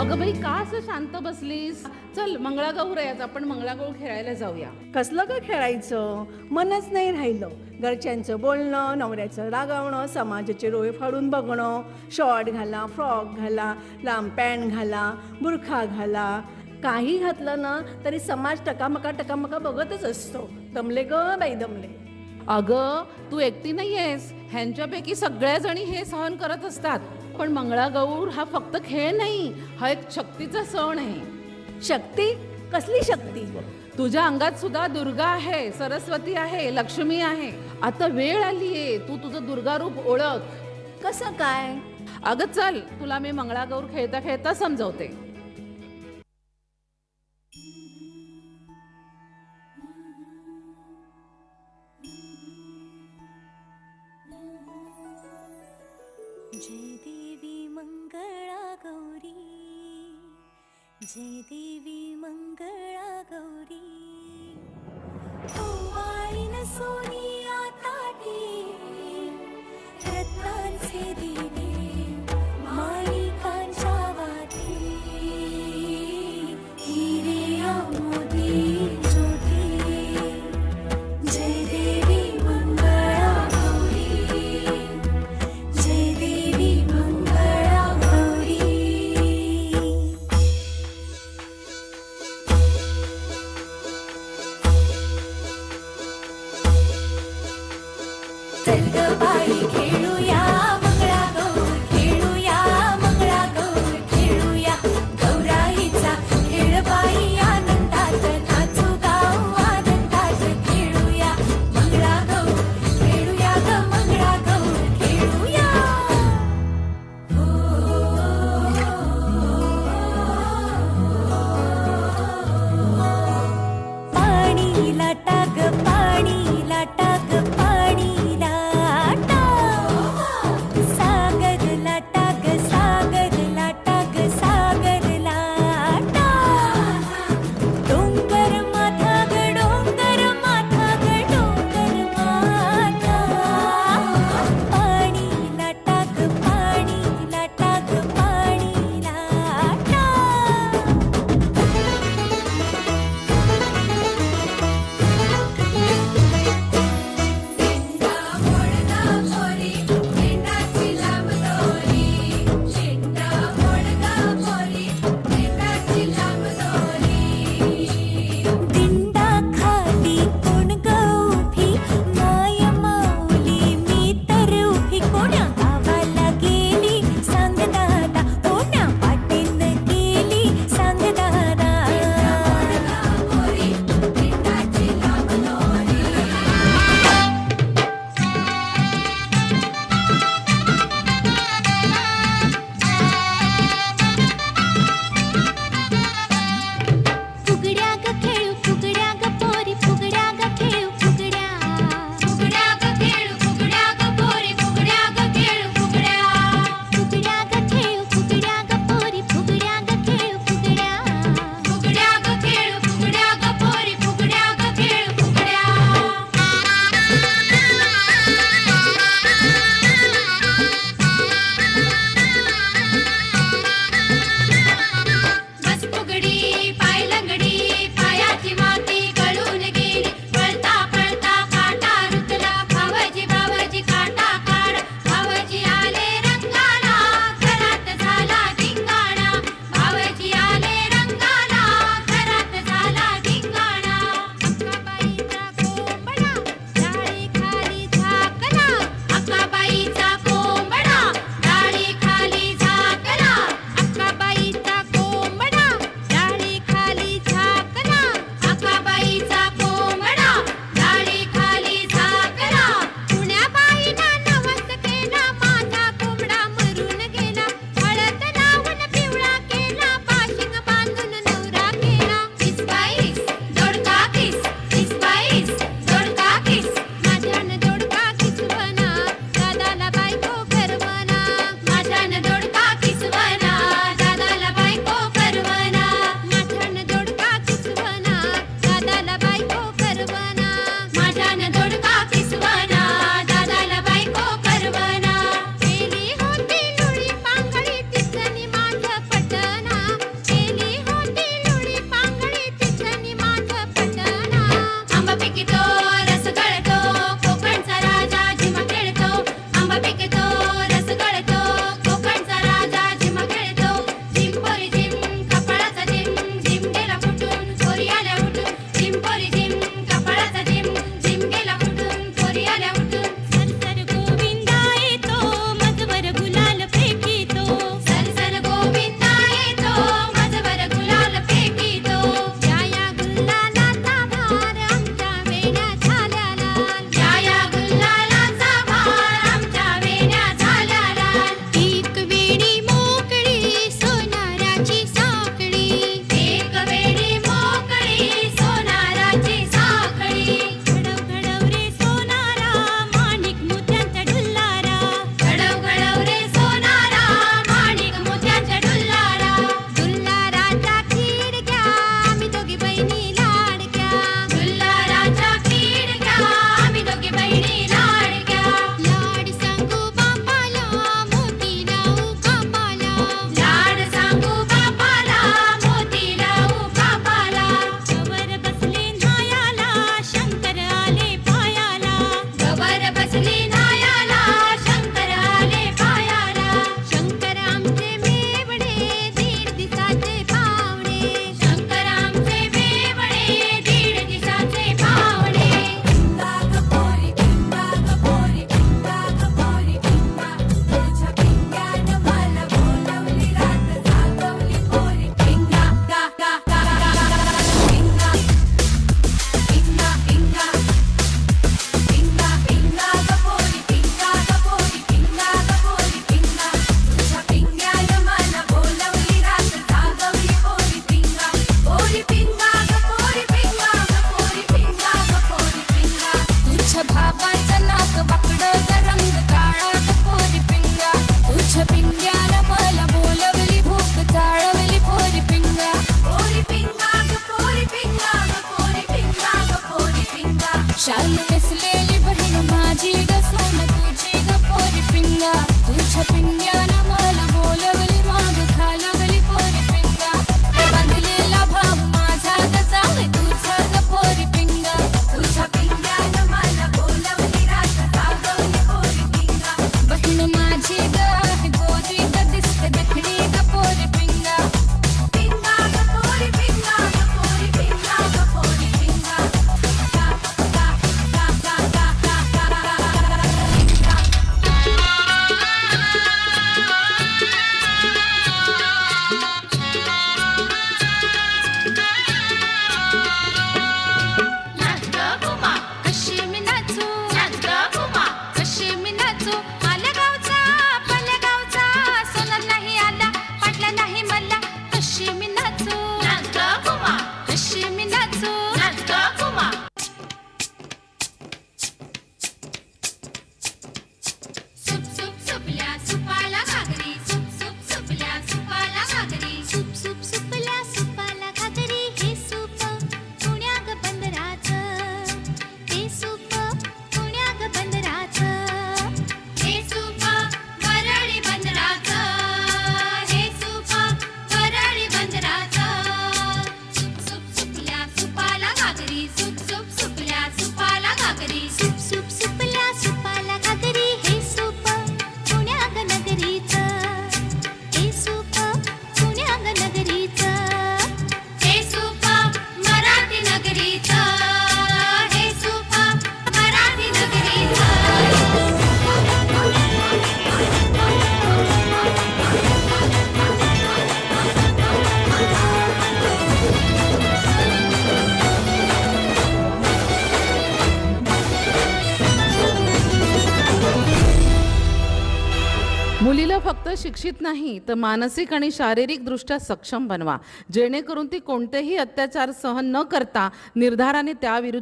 अगं बाई का असं शांत बसलीस? चल मंगळागौर आहे आज आपण मंगळागौर खेळायला जाऊया. कसलं का खेळायचं? मनच नाही राहिलं. घरच्यांचं बोलणं नवऱ्याचं रागावणं समाजाचे डोळे फाडून बघणं शॉर्ट घाला फ्रॉक घाला लांब पॅन्ट घाला बुरखा घाला. काही घातलं ना तरी समाज टकामका टकामका बघतच असतो. दमले ग बाई दमले. अगं तू एकटी नाही आहेस ह्यांच्यापैकी सगळ्या जणी हे सहन करत असतात. पण मंगळागौर हा फक्त खेळ नाही हा एक शक्तीचा सण आहे. शक्ती? कसली शक्ती? तुझ्या अंगात सुद्धा दुर्गा आहे सरस्वती आहे लक्ष्मी आहे. आता वेळ आलीये तू तुझं दुर्गा रूप ओळख. कसं काय? अगं चल तुला मी मंगळागौर खेळता खेळता समजवते. 几滴 मुलीला फक्त शिक्षित नाही तर मानसिक आणि शारीरिकदृष्ट्या सक्षम बनवा. जेणेकरून ती कोणतेही अत्याचार सहन न करता निर्धाराने त्याविरुद्ध